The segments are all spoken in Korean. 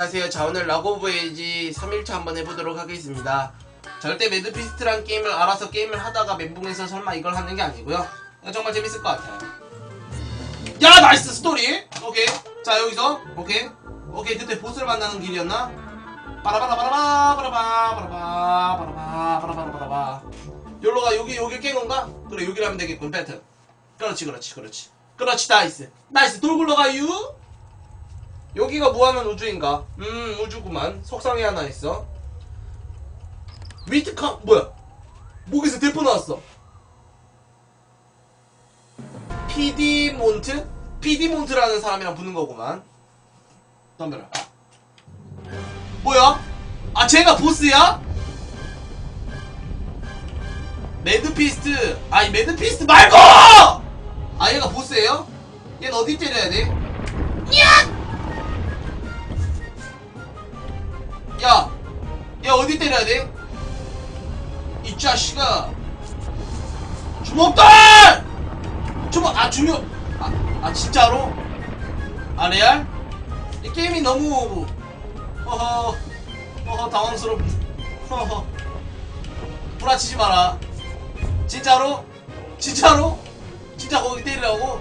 안녕하세요. 자 오늘 라고 오브 에이지 3일차 한번 해보도록 하겠습니다. 절대 매드피스트란 게임을 알아서 게임을 하다가 멘붕에서 설마 이걸 하는 게 아니고요. 정말 재밌을 것 같아요. 야 나이스 스토리. 오케이. 자 여기서 오케이 오케이 그때 보스를 만나는 길이었나? 빠라바라바라바 빠라바 빠라바 빠라바 빠라바 빠라바 여기가 여기 여기 깬 건가? 그래 여기라면 되겠군 패턴. 그렇지 그렇지 그렇지 그렇지 나이스 나이스 돌 굴러가유. 여기가 무한한 우주인가? 음 우주구만 속상해 하나 있어 위트카 뭐야 목에서 대포 나왔어 피디몬트? 피디몬트라는 사람이랑 붙는 거구만 덤벼라 뭐야? 아 쟤가 보스야? 매드피스트 아니 매드피스트 말고! 아 얘가 보스예요? 얘는 어디 때려야 돼? 야! 야 어디 때려야 돼? 이 자식아 주먹들! 주먹 아 중요 아, 아 진짜로? 아 레알? 이 게임이 너무 허허 허허 당황스럽 허허 불아치지 마라 진짜로? 진짜로? 진짜 거기 때리라고?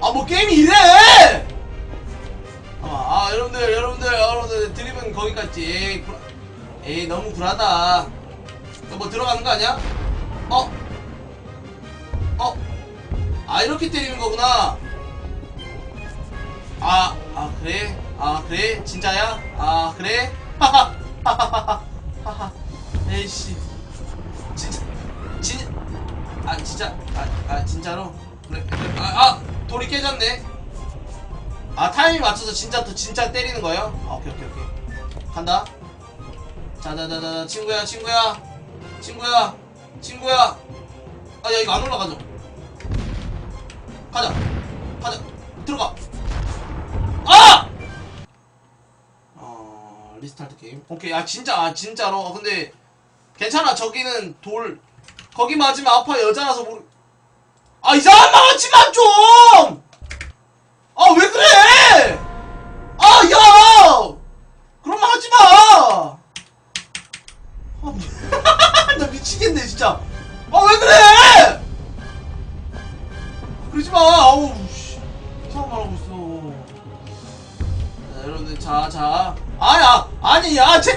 아 뭐 게임이 이래! 아, 아, 여러분들, 여러분들, 여러분들, 드립은 거기까지. 에이, 너무 굴하다. 너 뭐 들어가는 거 아니야? 어? 어? 아, 이렇게 때리는 거구나. 아, 아, 그래? 아, 그래? 진짜야? 아, 그래? 하하, 하하하하, 하하. 에이씨. 진짜, 진, 아, 진짜, 아, 아, 진짜로? 그래. 아, 아, 돌이 깨졌네. 아 타이밍 맞춰서 진짜 또 진짜 때리는 거예요? 아, 오케이 오케이 오케이 간다. 자자자자 친구야 친구야. 친구야 친구야. 아 야 이거 안 올라가죠? 가자. 가자. 들어가. 아! 어 리스타트 게임. 오케이. 아 진짜 아 진짜로? 어, 근데 괜찮아. 저기는 돌. 거기 맞으면 아파. 여자라서 모르 아 이상한 말 하지 마좀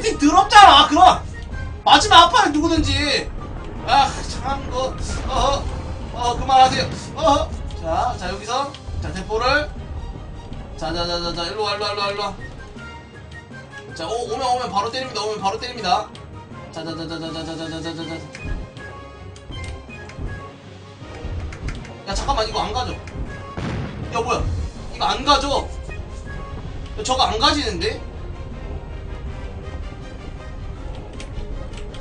채팅 더럽잖아. 그럼 맞으면 아파요 누구든지. 아 참 거. 어어 어 그만하세요. 어허. 자, 자 여기서 자 대포를 자자자자자 일로 와 일로 와 일로 와 일로 와. 자 오, 오면 오면 바로 때립니다. 오면 바로 때립니다. 자자자자자자자자자자자. 야 잠깐만 이거 안 가져. 야 뭐야? 이거 안 가져. 야, 저거 안 가지는데?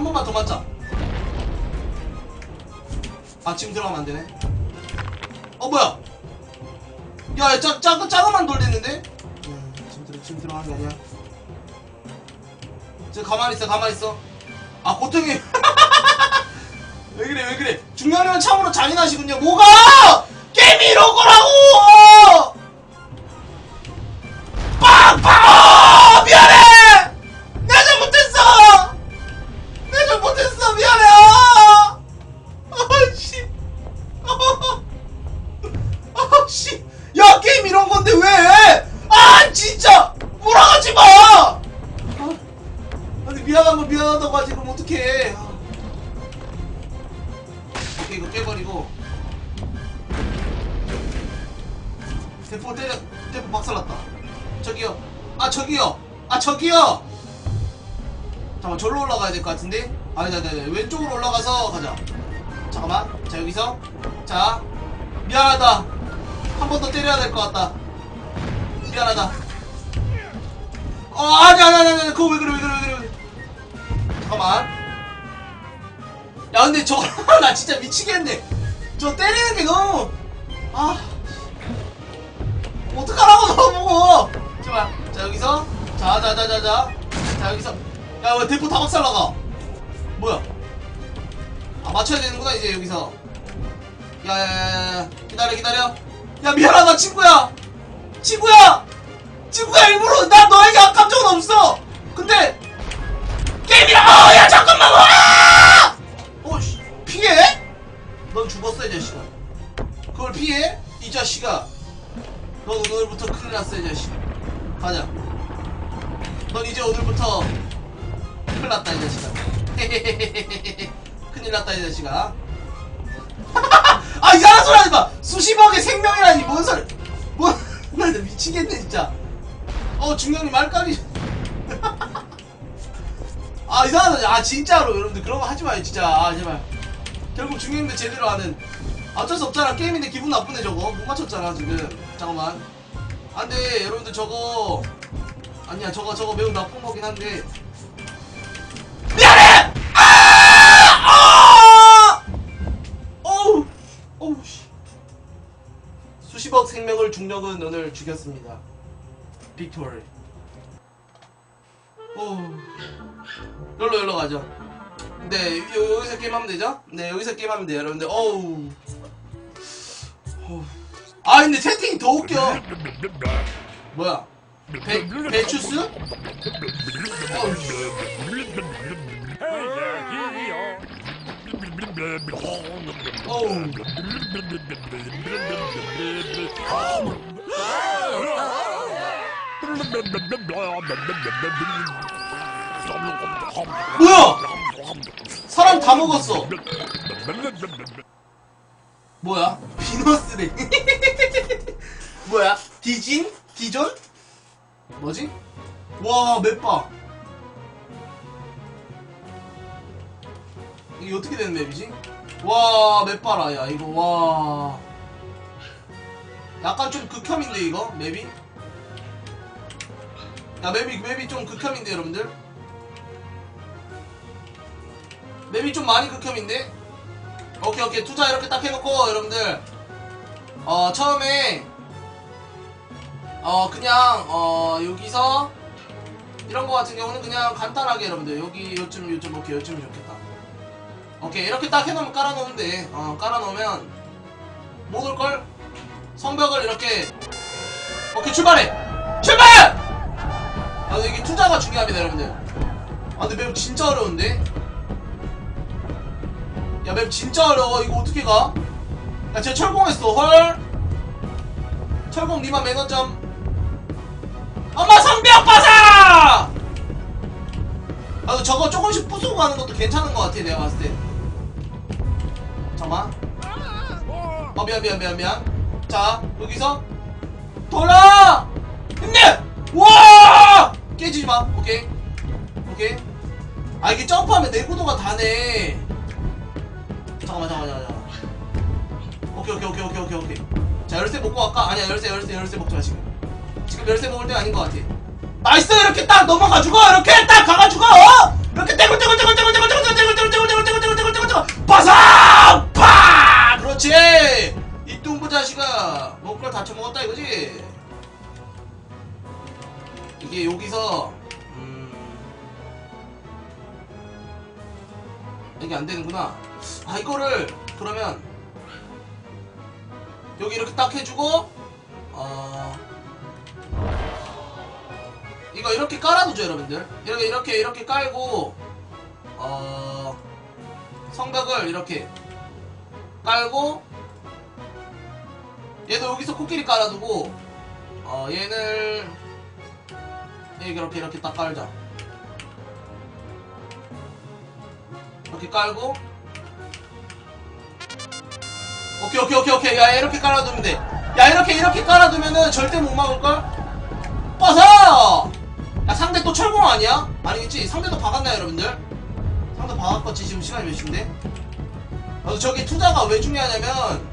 한 번만 더 맞자. 아, 지금 들어가면 안 되네. 어, 뭐야? 야, 야, 짜, 짜, 짜가만 돌리는데? 음, 지금 들어 지금 들어가는 게 아니야. 지금 가만히 있어, 가만히 있어. 아 고통이. 왜 그래, 왜 그래? 중년이면 참으로 잔인하시군요. 뭐가? 게임이 이런 거라고! 미안하다고 하지, 그럼 어떡해. 아. 오케이, 이거 깨버리고. 대포 때려, 대포 박살났다. 저기요. 아, 저기요. 아, 저기요! 잠깐만, 절로 올라가야 될 것 같은데? 아니다, 아니다, 아니다. 왼쪽으로 올라가서 가자. 잠깐만. 자, 여기서. 자. 미안하다. 한 번 더 때려야 될 것 같다. 미안하다. 어 아니 아니 아니 아니 그거 왜 그래 왜 그래 왜 그래 잠깐만. 야 근데 저거 나 진짜 미치겠네. 저 때리는 게 너무 아. 어떡하라고 너 보고. 제발 자 여기서. 자자 자 자 자. 자 여기서. 야 왜 대포 다 박살 나가. 뭐야? 아 맞춰야 되는구나 이제 여기서. 야야야야 기다려 기다려. 야 미안하다 친구야. 친구야! 친구야 일부러. 나 너에게 적은 없어. 근데 게임이라고 야 잠깐만 와 어씨 피해? 넌 죽었어 이 자식아. 그걸 피해? 이 자식아. 넌 오늘부터 큰일 났어 이 자식아. 가자. 넌 이제 오늘부터 큰일 났다 이 자식아. 큰일 났다 이 자식아. 아 이상한 소리 하지마! 수십억의 생명이라니 뭔 소리! 뭔나 미치겠네 진짜. 어 중경님 말까지 아 이상하다. 아 진짜로 여러분들. 그런 거 하지 마요 진짜. 아 제발 결국 중경님도 제대로 하는. 어쩔 수 없잖아. 게임인데 기분 나쁘네 저거. 못 맞췄잖아 지금. 잠깐만. 안돼. 여러분들 저거. 아니야 저거 저거 매우 나쁜 거긴 한데. 미안해! 아! 아! 어우! 어우 씨. 수십억 생명을 중력은 오늘 죽였습니다. 빅토리 어 우 열로 열로 가죠. 네 요- 여기서 게임하면 되죠? 네 여기서 게임하면 돼요 여러분들. 어우. 아 근데 채팅이 더 웃겨. 뭐야? 배, 배추스? 어우. 어우 뭐야 사람 다 먹었어 뭐야 비너스래 뭐야 디진? 디존? 뭐지? 와 맵봐 이게 어떻게 되는 맵이지? 와 맵봐라 야 이거 와 약간 좀 극혐인데 이거 맵이? 야 맵이 맵이 좀 극혐인데 여러분들 맵이 좀 많이 극혐인데? 오케이 오케이. 투자 이렇게 딱 해놓고 여러분들. 어 처음에 어 그냥 어 여기서 이런 거 같은 경우는 그냥 간단하게 여러분들 여기 요쯤 요쯤 오케이 요쯤이 좋겠다. 오케이 이렇게 딱 해놓으면 깔아놓으면 돼어 깔아놓으면 못 올걸? 성벽을 이렇게. 오케이 출발해! 출발! 아 이게 투자가 중요합니다 여러분들. 아 근데 맵 진짜 어려운데 야 맵 진짜 어려워. 이거 어떻게 가? 야쟤 철공했어. 헐. 철공 니마 매너점. 엄마 성벽 바사! 아 근데 저거 조금씩 부수고 가는 것도 괜찮은 것 같아 내가 봤을 때. 잠깐만. 어 미안 미안 미안 미안. 자 여기서. 돌아! 힘내! 와! 깨지지 마. 오케이. 오케이. 아 이게 점프하면 내구도가 다네 잠깐만 잠깐만 잠깐만 오케이 오케이 오케이 오케이 오케이 오케이. 자 열쇠 먹고 갈까? 아니야 열쇠 열쇠 열쇠 마 지금. 지금 열쇠 먹을 때 아닌 것 같아. 나이스! 이렇게 딱 넘어가지고 이렇게 딱 가가지고 어? 이렇게 떼굴떼굴떼굴떼굴떼굴떼굴떼굴떼굴떼굴떼굴떼굴떼굴떼굴떼굴떼굴 바삭! 파 그렇지! 이 뚱부 자식아 먹을 걸 다쳐 먹었다 이거지? 이게 여기서 이게 안 되는구나. 아 이거를 그러면 여기 이렇게 딱 해주고 어 이거 이렇게 깔아두죠 여러분들. 이렇게 이렇게 이렇게 깔고 어 성벽을 이렇게 깔고 얘도 여기서 코끼리 깔아두고 어 얘를 이렇게 이렇게 딱 깔자 이렇게 깔고. 오케이 오케이 오케이 오케이. 야 이렇게 깔아두면 돼야 이렇게 이렇게 깔아두면은 절대 못 막을걸? 빠서! 야 상대 또 철공 아니야? 아니겠지? 상대도 박았나요 여러분들? 상대 박았겠지 지금 시간이 몇 시인데? 아, 저기 투자가 왜 중요하냐면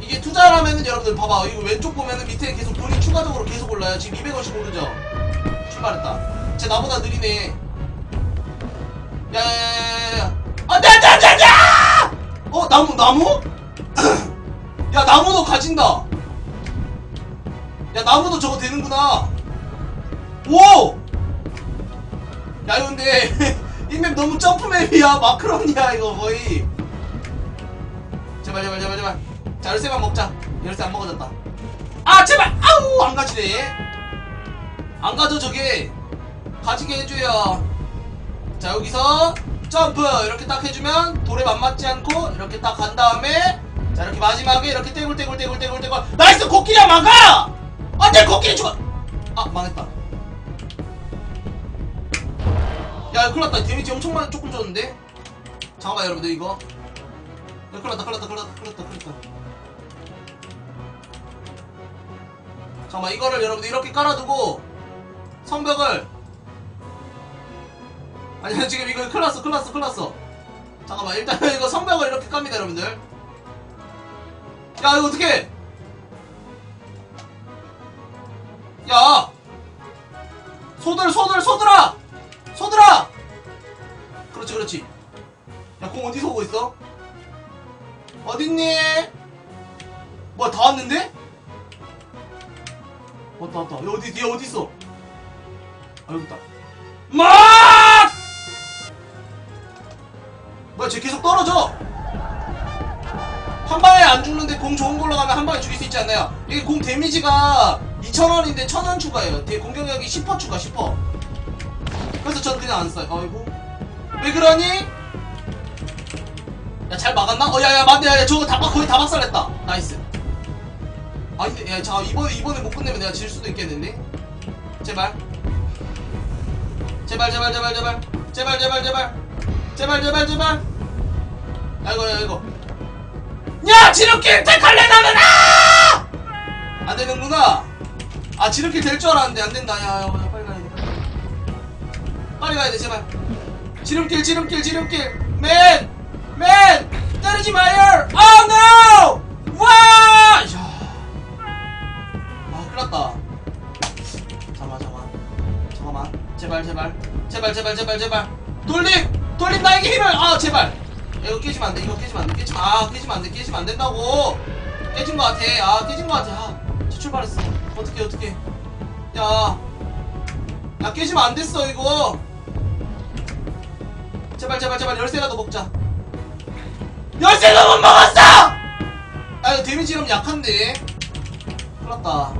이게 투자라면은 여러분들 봐봐. 이거 왼쪽 보면은 밑에 계속 돈이 추가적으로 계속 올라요. 지금 200원씩 오르죠? 출발했다. 쟤 나보다 느리네 야야야야야. 안돼 안돼 안돼 안돼 어 나무 나무? 야 나무도 가진다. 야 나무도 저거 되는구나. 오! 야 근데 이 맵 너무 점프맵이야. 마크론이야 이거 거의. 제발 제발 제발 제발. 자 열쇠만 먹자. 열쇠 안 먹어졌다. 아 제발! 아우! 안 가지네. 안 가져 저게 가지게 해줘요 자 여기서 점프! 이렇게 딱 해주면 돌에 맞맞지 않고 이렇게 딱 간 다음에 자 이렇게 마지막에 이렇게 떼굴떼굴떼굴떼굴떼굴. 나이스! 코끼리야 막아! 안돼 코끼리 죽어! 아 망했다. 야 큰일 났다. 데미지 엄청 많이 조금 줬는데? 잠깐만 여러분들 이거. 야, 큰일 났다 큰일 났다 큰일 났다 큰일 났다 큰일 났다. 잠깐만 이거를 여러분들 이렇게 깔아두고 성벽을 아니 지금 이거 큰일 났어 큰일 났어 큰일 났어. 잠깐만 일단 이거 성벽을 이렇게 깝니다 여러분들. 야 이거 어떻게 야! 소들 소들 소들아! 소들아! 그렇지 그렇지. 야 공 어디서 오고 있어? 어딨니? 뭐야 다 왔는데? 왔다 왔다. 얘 어디 얘 어디 있어? 아 여기 있다. 막 쟤 계속 떨어져 한 방에 안 죽는데 공 좋은 걸로 가면 한 방에 죽일 수 있지 않나요? 이게 공 데미지가 2,000원인데 1,000원 추가예요. 대 공격력이 10% 추가, 10%. 그래서 전 그냥 안 써요. 아이고. 왜 그러니? 야, 잘 막았나? 어, 야, 야, 맞네. 야, 야, 저거 다, 박- 거의 다 박살냈다. 나이스. 아, 근데, 야, 잠깐, 이번에, 이번에 못 끝내면 내가 질 수도 있겠는데? 제발. 제발, 제발, 제발, 제발. 제발, 제발, 제발. 제발, 제발, 제발. 아이고, 야, 이거. 야 지름길 택할래 나는 아! 안 되는구나. 아 지름길 될 줄 알았는데 안 된다. 야, 야, 야 빨리 가야 돼. 빨리 가야 돼 제발. 지름길 지름길 지름길. 맨! 맨! 때리지 마요! 아 노! 와! 야. 아 큰일났다. 잠깐만 잠깐만. 잠깐만. 제발 제발. 제발 제발 제발 제발. 돌림! 돌림 나에게 힘을! 아 제발! 야, 이거 깨지면 안 돼. 이거 깨지면 안 돼. 깨지면 아 깨지면 안 돼. 깨지면 안 된다고. 깨진 거 같아. 아 깨진 거 같아. 아, 저 출발했어. 어떻게 어떻게? 야, 야 깨지면 안 됐어 이거. 제발 제발 제발 열쇠라도 먹자. 열쇠도 못 먹었어. 아 이거 데미지 좀 약한데. 큰일났다.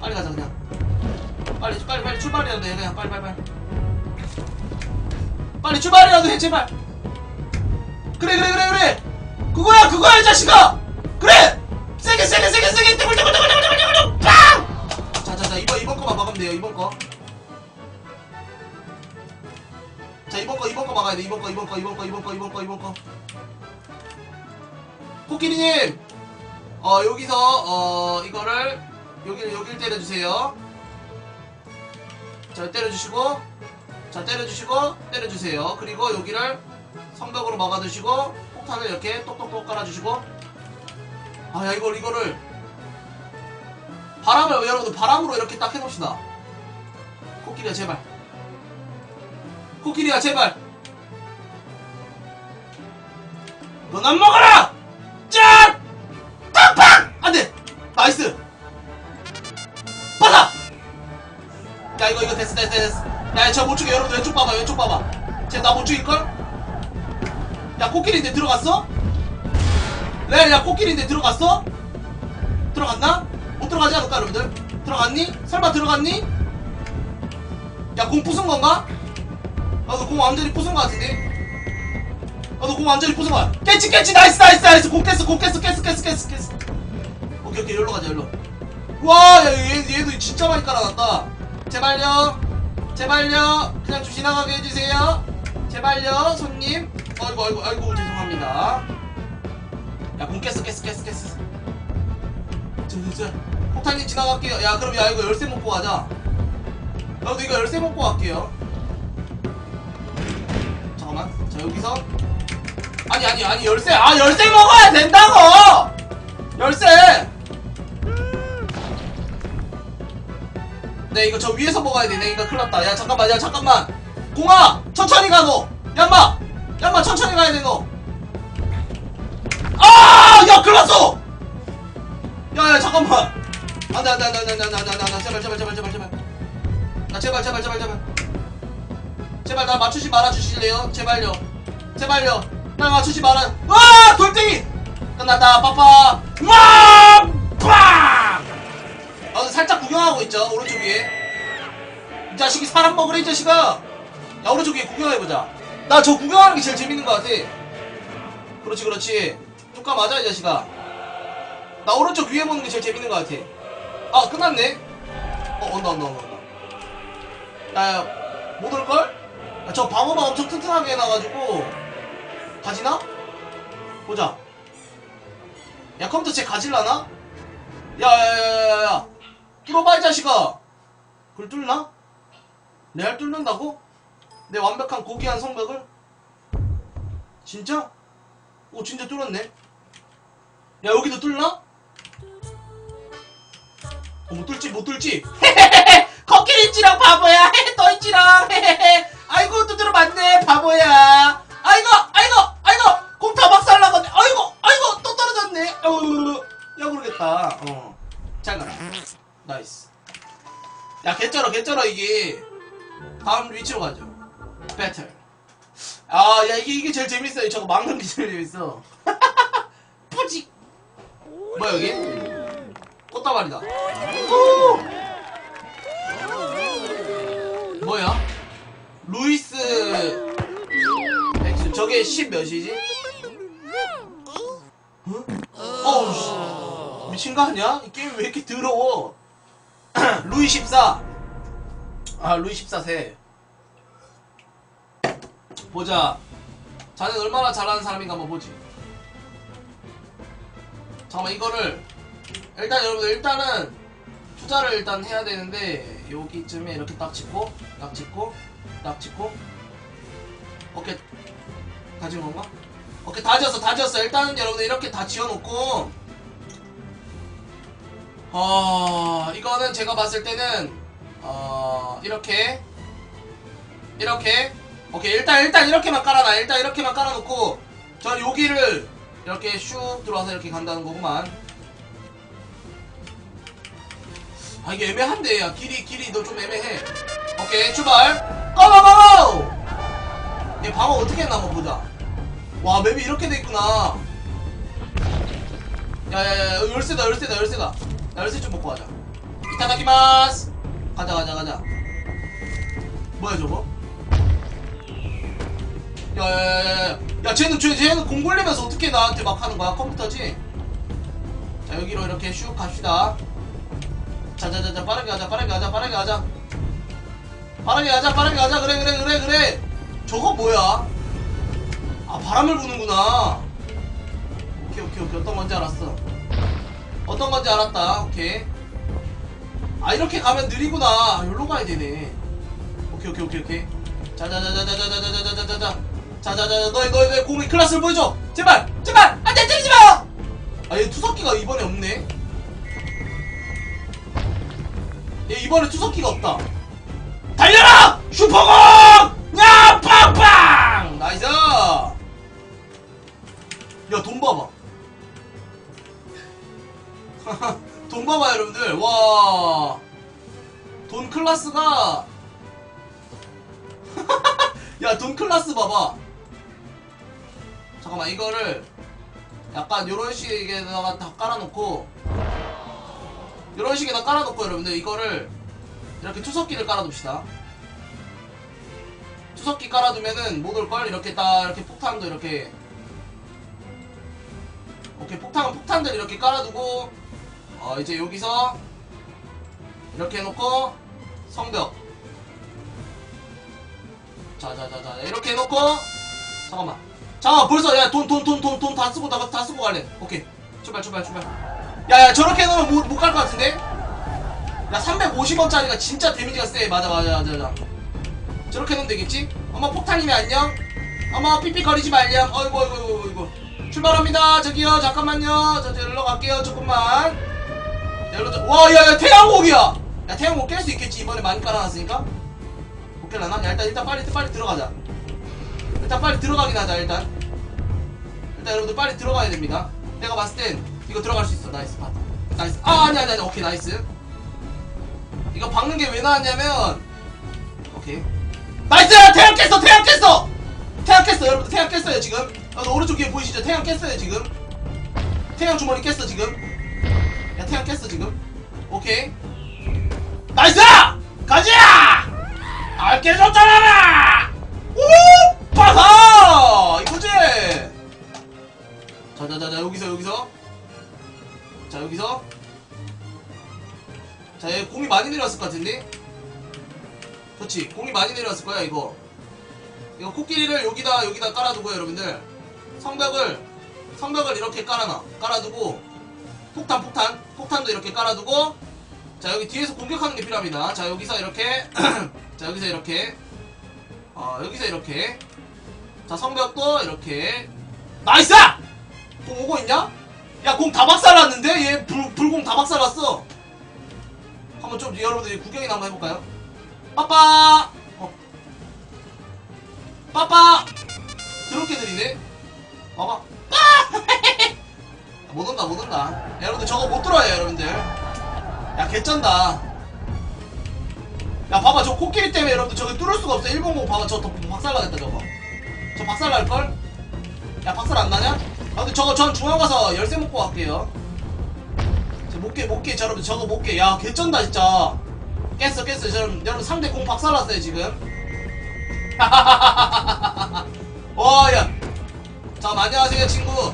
빨리 가자 그냥. 빨리 빨리 빨리 출발이라도 해 그냥 빨리 빨리 빨리. 빨리 출발이라도 해 제발. 그래 그래 그래 그래. 그거야 그거야 이 자식아. 그래. 세게 세게 세게 세게. 떼굴 빵 자자자 이번 이번 거만 막으면 돼요 이번 거자 이번 거 이번 거 막아야 돼. 이번 거 이번 거 이번 거 이번 거 이번 거 이번 거. 코끼리님 어 여기서 어 이거를 여기를 여기를 때려주세요. 자 때려주시고 자 때려주시고 때려주세요. 그리고 여기를 성벽으로 막아두시고 폭탄을 이렇게 똑똑똑 깔아주시고. 아 야 이걸 이거를 바람을 여러분들 바람으로 이렇게 딱 해놓읍시다. 코끼리야 제발. 코끼리야 제발. 넌안 먹어라! 짠! 팍팍! 안 돼! 나이스! 받아! 야 이거 이거 됐어 됐어 됐어. 야 저 못 죽여. 여러분 왼쪽 봐봐 왼쪽 봐봐. 쟤 나 못 죽일걸? 야 코끼리인데 들어갔어? 레, 야 코끼리인데 들어갔어? 들어갔나? 못 들어가지 않을까 여러분들? 들어갔니? 설마 들어갔니? 야 공 부순 건가? 나도 공 완전히 부순 거 같은데? 나도 공 완전히 부순 거야 깼지 깼지 나이스 나이스 나이스 공 깼어 공 깼어 깼어 깼어 깼어 깼어 오케이 오케이 여기로 가자 여기로 와 야, 얘, 얘도 진짜 많이 깔아놨다 제발요 제발요 그냥 좀 지나가게 해주세요 제발요 손님 아이고 아이고 아이고 죄송합니다. 야공 깼어 깼어 깼어 깼어. 저저저 폭탄님 지나갈게요. 야 그럼 야 이거 열쇠 먹고 가자. 나도 이거 열쇠 먹고 갈게요. 잠깐만. 자 여기서. 아니 아니 아니 열쇠. 아 열쇠 먹어야 된다고! 열쇠! 네 이거 저 위에서 먹어야 되네 이거 큰일 났다. 야 잠깐만 야 잠깐만. 공아 천천히 가너 얌마 야마 천천히 가야 돼 너. 아! 야 글났어. 야야 잠깐만. 안돼 안돼 안돼 안돼 안돼 안돼 안돼 제발 제발 제발 제발 제발. 나 제발 제발 제발 제발. 제발 나 맞추지 말아 주실래요? 제발요. 제발요. 나 맞추지 말아. 와 돌덩이. 끝났다 빠빠. 와! 빵! 어 살짝 구경하고 있죠 오른쪽 위에. 이 자식이 사람 먹으래 이 자식아. 야 오른쪽 위에 구경해보자. 나 저 구경하는 게 제일 재밌는 것 같아 그렇지 그렇지 뚜까 맞아 이 자식아 나 오른쪽 위에 보는 게 제일 재밌는 것 같아 아 끝났네 어 온다 온다 온다 온다 야 야 못 올걸? 야, 저 방어막 엄청 튼튼하게 해놔가지고 가지나? 보자 야 컴퓨터 쟤 가질라나? 야 야 야 야 야 뚫어봐 이 자식아 그걸 뚫나? 레알 뚫는다고? 내 완벽한 고귀한 성벽을? 진짜? 오 진짜 뚫었네. 야 여기도 뚫나? 어, 못 뚫지 못 뚫지? 코끼리 있지랑 바보야. 또 있지랑. 아이고 두드러 맞네 바보야. 아이고 아이고 아이고 공타 박살 나갔네 아이고 아이고 또 떨어졌네. 어우 야 모르겠다. 어잘 가라 나이스. 야 개쩔어 개쩔어 이게. 다음 위치로 가죠 배틀 아 야 이게 이게 제일 재밌어요. 저거 막는 게 제일 재밌어. 푸직 뭐야 여기? 꽃다발이다. 오! 뭐야? 루이스 엑스 저게 10 몇이지? 어? 어우 씨. 미친 거 아니야? 이 게임 왜 이렇게 더러워? 루이 14 아 루이 14세 보자. 자네 얼마나 잘하는 사람인가 한번 보지. 잠깐만 이거를 일단 여러분들 일단은 투자를 일단 해야 되는데 여기쯤에 이렇게 딱 짚고 딱 짚고 딱 짚고. 오케이. 다 지은 건가? 오케이 다 지었어 다 지었어. 일단은 여러분들 이렇게 다 지어놓고. 어 이거는 제가 봤을 때는 어 이렇게 이렇게 오케이 일단 일단 이렇게만 깔아놔. 일단 이렇게만 깔아놓고 전 여기를 이렇게 슉 들어와서 이렇게 간다는 거구만. 아 이게 애매한데 야 길이 길이 너 좀 애매해. 오케이 출발. 고고고고! 얘 방어 어떻게 했나 한번 보자. 와 맵이 이렇게 돼 있구나. 야야야 열쇠다 열쇠다 열쇠다. 야, 열쇠 좀 먹고 가자. 이타다키마스! 가자 가자 가자. 뭐야 저거 야야야야 야 쟤는 쟤, 쟤는 공 굴리면서 어떻게 나한테 막 하는 거야 컴퓨터지 자 여기로 이렇게 슉 갑시다 자자자자 빠르게 가자 빠르게 가자 빠르게 가자 빠르게 가자 빠르게 가자 그래 그래 그래 그래 저거 뭐야 아 바람을 부는구나 오케이 오케이 오케이 어떤 건지 알았어 어떤 건지 알았다 오케이 아 이렇게 가면 느리구나 아, 여기로 가야 되네 오케이 오케이 오케이 오케이 자자자자자자자자자자자 자 자자자자 너의 너의 너의 공의 클래스를 보여줘. 제발 제발 안돼 때리지 마 아얘 투석기가 이번에 없네. 얘 이번에 투석기가 없다. 달려라! 슈퍼공! 야 팡팡 나이스! 야 돈 봐봐. 돈 봐봐 여러분들. 와 돈 클래스가. 야 돈 클래스 봐봐 잠깐만 이거를 약간 요런 식에다가 다 깔아놓고 요런 식에다 깔아놓고 여러분들 이거를 이렇게 투석기를 깔아둡시다. 투석기 깔아두면은 못 올걸 이렇게 딱 이렇게 폭탄도 이렇게 오케이 폭탄 폭탄들 이렇게 깔아두고 어 이제 여기서 이렇게 해놓고 성벽. 자자자자 이렇게 해놓고 잠깐만 잠깐만 벌써 야 돈 돈 돈 돈 돈 다 쓰고 다, 다 쓰고 갈래. 오케이. 출발 출발 출발. 야야 저렇게 해놓으면 못 갈 것 같은데? 야 350원짜리가 진짜 데미지가 세. 맞아 맞아 맞아 맞아. 저렇게 해놓으면 되겠지? 엄마 폭탄이면 안녕? 엄마 삐삐거리지 말렴. 어이구 어이구 어이구 출발합니다. 저기요 잠깐만요. 저 일로 갈게요 조금만. 열로 와야야 태양곡이야. 야 태양 못깰수 있겠지 이번에 많이 깔아놨으니까? 못 깰라나? 야 일단 일단 빨리 빨리 들어가자. 일단 빨리 들어가긴 하자 일단 일단 여러분들 빨리 들어가야 됩니다. 내가 봤을 땐 이거 들어갈 수 있어. 나이스 파 나이스. 아 아니 아니 아니 오케이 나이스. 이거 박는 게 왜 나왔냐면 오케이. 나이스! 태양 깼어 태양 깼어 태양 깼어 여러분들. 태양 깼어요 지금. 여기 오른쪽 뒤에 보이시죠? 태양 깼어요 지금. 태양 주머니 깼어 지금 깔아두고 여러분들 성벽을 성벽을 이렇게 깔아놔. 깔아두고 폭탄 폭탄 폭탄도 이렇게 깔아두고 자 여기 뒤에서 공격하는 게 필요합니다. 자 여기서 이렇게 자 여기서 이렇게 어 여기서 이렇게 자 성벽도 이렇게 나이스! 공 오고 있냐? 야 공 다 박살났는데? 얘 불, 불공 다 박살났어. 한번 좀 여러분들 구경이나 한번 해볼까요? 빠빠! 어. 빠빠 드럽게 들이네? 봐봐. 못 온다 못 온다. 여러분들 저거 못 들어요 여러분들. 야 개쩐다. 야 봐봐 저 코끼리 때문에 여러분들 저기 뚫을 수가 없어 일본공 봐봐 저더 박살나겠다 저거. 저 박살날걸? 야 박살 안 나냐? 아 근데 저거 전 중앙 가서 열쇠 먹고 갈게요. 저 못깨 못깨 저 여러분 저거 못깨 야 개쩐다 진짜. 깼어 깼어. 저 여러분, 여러분 상대 공 박살났어요 지금 와야. 자 안녕하세요 친구.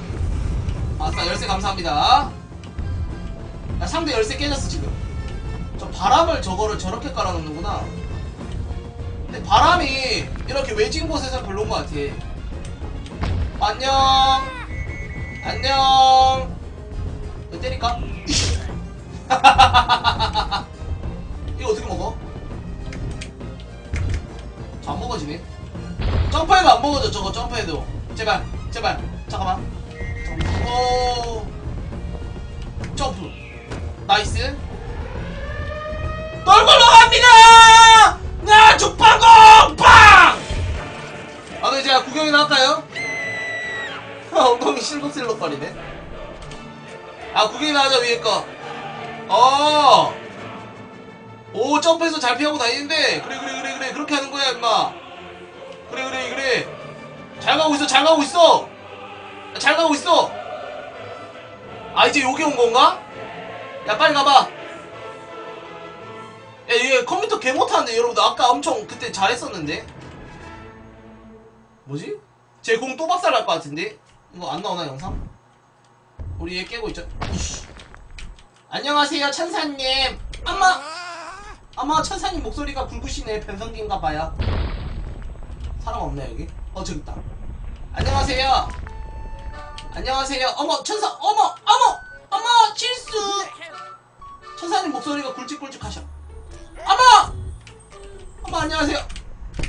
아싸 열쇠 감사합니다. 야 상대 열쇠 깨졌어 지금. 저 바람을 저거를 저렇게 깔아놓는구나. 근데 바람이 이렇게 외진 곳에서 별로인 것 같아. 안녕. 안녕. 왜 때릴까? 이거 어떻게 먹어? 저안 먹어지네 점프해도 안 먹어져 저거 점프해도. 제발 제발. 잠깐만. 오. 점프. 나이스. 떨굴러 갑니다! 나 죽방공 빵! 아 근데 제가 구경이나 할까요? 아, 엉덩이 실룩실룩거리네. 아 구경이나 하자 위에 거. 어. 오 점프해서 잘 피하고 다니는데. 그래 그래 그래 그래. 그렇게 하는 거야 임마 그래 그래 그래 잘 가고 있어 잘 가고 있어 잘 가고 있어 아 이제 여기 온 건가? 야 빨리 가봐 야, 얘 컴퓨터 개 못하는데, 여러분들. 아까 엄청 그때 잘했었는데? 뭐지? 제 공 또 박살 날 것 같은데? 이거 안 나오나, 영상? 우리 얘 깨고 있죠? 이씨. 안녕하세요, 천사님. 엄마! 아마 천사님 목소리가 굵으시네. 변성기인가 봐요. 사람 없네, 여기? 어, 저기 있다. 안녕하세요. 안녕하세요. 어머, 천사, 어머, 어머! 어머, 실수! 천사님 목소리가 굵직굵직 하셔. 어머! 어머 안녕하세요.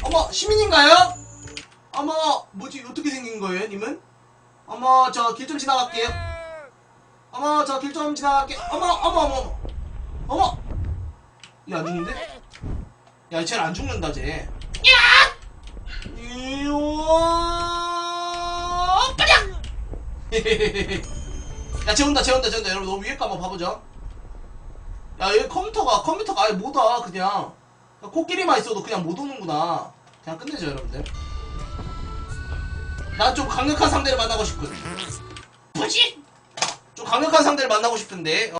어머 시민인가요? 어머 뭐지 어떻게 생긴 거예요 님은? 어머 저 길 좀 지나갈게요. 어머 저 길 좀 지나갈게. 어머 어머 어머 어머. 어머. 얘안 죽는데? 야 쟤는 안 죽는다 쟤. 야! 이요 빠냥! 쟤 온다 쟤 온다 여러분 너 위에 거 한번 봐보죠. 야, 얘 컴퓨터가, 컴퓨터가 아예 못 와, 그냥. 코끼리만 있어도 그냥 못 오는구나. 그냥 끝내죠, 여러분들. 난 좀 강력한 상대를 만나고 싶군. 뭐지? 좀 강력한 상대를 만나고 싶은데, 어?